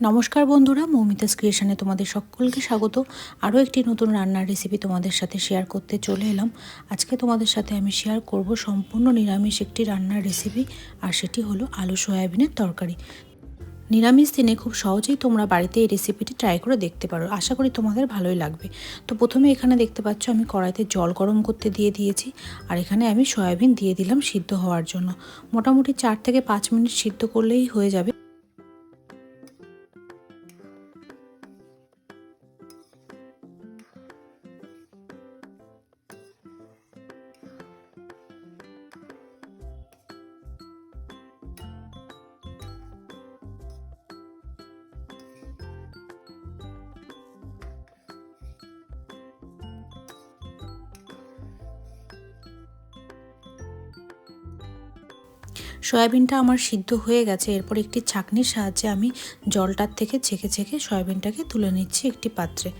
নমস্কার বন্ধুরা, মৌমিতাস ক্রিয়েশনে তোমাদের সকলকে স্বাগত। আরও একটি নতুন রান্নার রেসিপি তোমাদের সাথে শেয়ার করতে চলে এলাম। আজকে তোমাদের সাথে আমি শেয়ার করব সম্পূর্ণ নিরামিষ একটি রান্নার রেসিপি আর সেটি হলো আলু সয়াবিনের তরকারি। নিরামিষ দিনে খুব সহজেই তোমরা বাড়িতে এই রেসিপিটি ট্রাই করে দেখতে পারো। আশা করি তোমাদের ভালোই লাগবে। তো প্রথমে এখানে দেখতে পাচ্ছ, আমি কড়াইতে জল গরম করতে দিয়ে দিয়েছি, আর এখানে আমি সয়াবিন দিয়ে দিলাম সিদ্ধ হওয়ার জন্য। মোটামুটি চার থেকে পাঁচ মিনিট সিদ্ধ করলেই হয়ে যাবে। সয়াবিনটা আমার সিদ্ধ হয়ে গেছে। এরপর একটি ছাঁকনির সাহায্যে আমি জলটার থেকে ছেঁকে ছেঁকে সয়াবিনটাকে তুলে নিচ্ছি একটি পাত্রে।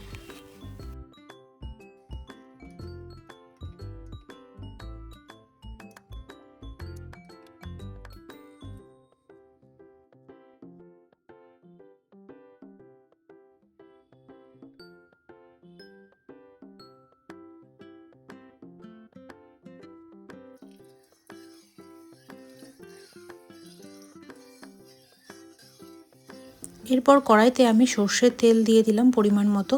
এরপর কড়াইতে আমি সর্ষের তেল দিয়ে দিলাম পরিমাণ মতো।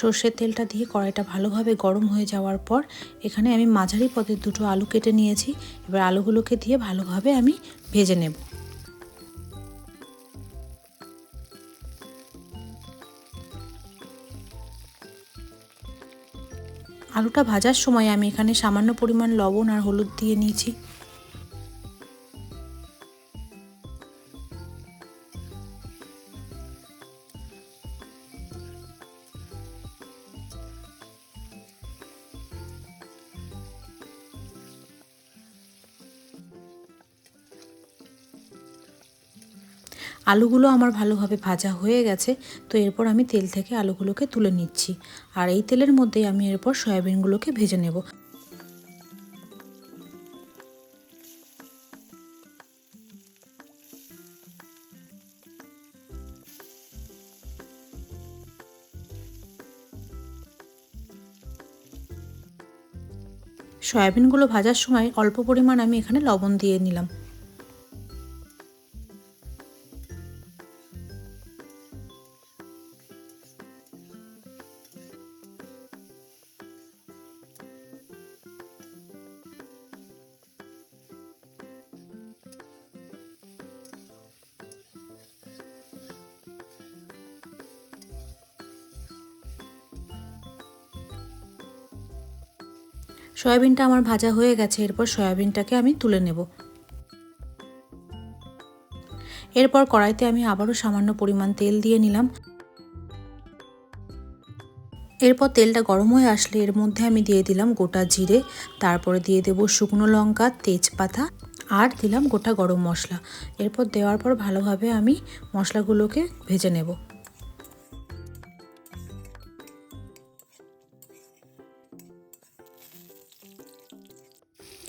সর্ষের তেলটা দিয়ে কড়াইটা ভালোভাবে গরম হয়ে যাওয়ার পর এখানে আমি মাঝারি পদের দুটো আলু কেটে নিয়েছি। এবার আলুগুলোকে দিয়ে ভালোভাবে আমি ভেজে নেব। আলুটা ভাজার সময় আমি এখানে সামান্য পরিমাণ লবণ আর হলুদ দিয়ে নিয়েছি। আলুগুলো আমার ভালোভাবে ভাজা হয়ে গেছে, তো এরপর আমি তেল থেকে আলুগুলোকে তুলে নিচ্ছি। আর এই তেলের মধ্যেই আমি এরপর সয়াবিনগুলোকে ভেজে নেব। সয়াবিনগুলো ভাজার সময় অল্প পরিমাণ আমি এখানে লবণ দিয়ে নিলাম। সয়াবিনটা আমার ভাজা হয়ে গেছে, এরপর সয়াবিনটাকে আমি তুলে নেব। এরপর কড়াইতে আমি আবারও সামান্য পরিমাণ তেল দিয়ে নিলাম। এরপর তেলটা গরম হয়ে আসলে এর মধ্যে আমি দিয়ে দিলাম গোটা জিরে, তারপরে দিয়ে দেব শুকনো লঙ্কা, তেজপাতা, আর দিলাম গোটা গরম মশলা। এরপর দেওয়ার পর ভালোভাবে আমি মশলাগুলোকে ভেজে নেব।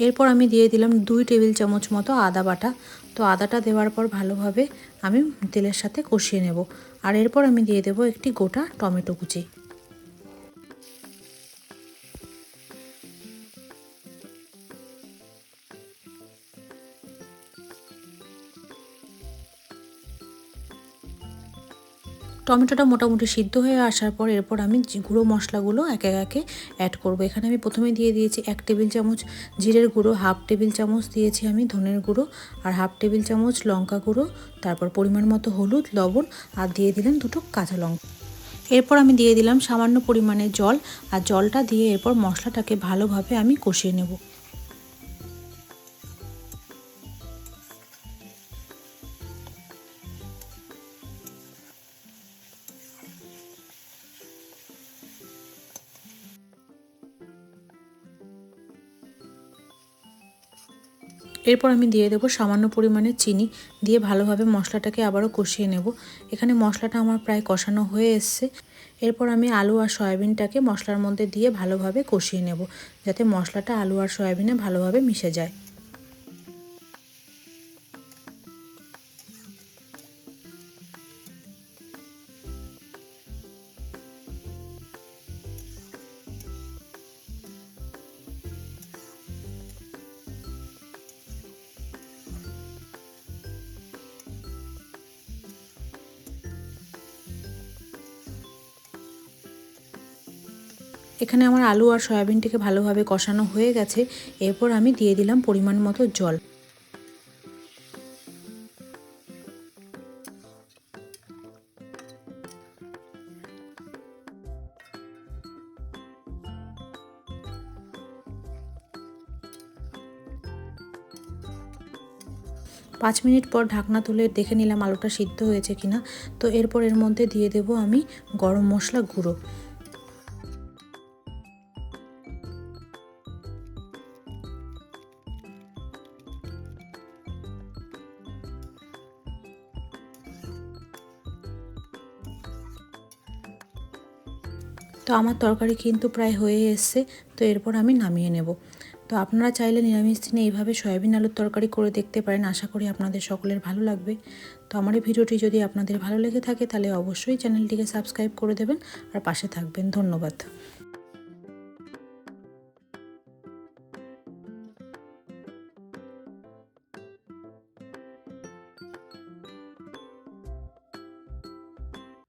এরপর আমি দিয়ে দিলাম দুই টেবিল চামচ মতো আদা বাটা। তো আদাটা দেওয়ার পর ভালোভাবে আমি তেলের সাথে কষিয়ে নেব। আর এরপর আমি দিয়ে দেব একটি গোটা টমেটো কুচি। টমেটোটা মোটামুটি সিদ্ধ হয়ে আসার পর এরপর আমি গুঁড়ো মশলাগুলো একে একে অ্যাড করব। এখানে আমি প্রথমে দিয়ে দিয়েছি এক টেবিল চামচ জিরের গুঁড়ো, হাফ টেবিল চামচ দিয়েছি আমি ধনের গুঁড়ো আর হাফ টেবিল চামচ লঙ্কা গুঁড়ো, তারপর পরিমাণ মতো হলুদ, লবণ আর দিয়ে দিলাম দুটো কাঁচা লঙ্কা। এরপর আমি দিয়ে দিলাম সামান্য পরিমাণে জল আর জলটা দিয়ে এরপর মশলাটাকে ভালোভাবে আমি কষিয়ে নেব। এরপর আমি দিয়ে দেবো সামান্য পরিমাণে চিনি, দিয়ে ভালোভাবে মশলাটাকে আবারও কষিয়ে নেব। এখানে মশলাটা আমার প্রায় কষানো হয়ে এসছে। এরপর আমি আলু আর সয়াবিনটাকে মশলার মধ্যে দিয়ে ভালোভাবে কষিয়ে নেব, যাতে মশলাটা আলু আর সয়াবিনে ভালোভাবে মিশে যায়। এখানে আমার আলু আর সয়াবিনটিকে ভালোভাবে কষানো হয়ে গেছে। এরপর আমি দিয়ে দিলাম পরিমাণ মতো জল। পাঁচ মিনিট পর ঢাকনা তুলে দেখে নিলাম আলুটা সিদ্ধ হয়েছে কিনা। তো এরপর এর মধ্যে দিয়ে দেব আমি গরম মশলা গুঁড়ো। তো আমার তরকারি কিন্তু প্রায় হয়ে এসছে, তো এরপর আমি নামিয়ে নেব। তো আপনারা চাইলে নিরামিষ দিনে এইভাবে সয়াবিন আলুর তরকারি করে দেখতে পারেন, আশা করি আপনাদের সকলের ভালো লাগবে। তো আমার এই ভিডিওটি যদি আপনাদের ভালো লেগে থাকে, তাহলে অবশ্যই চ্যানেলটিকে সাবস্ক্রাইব করে দেবেন আর পাশে থাকবেন। ধন্যবাদ।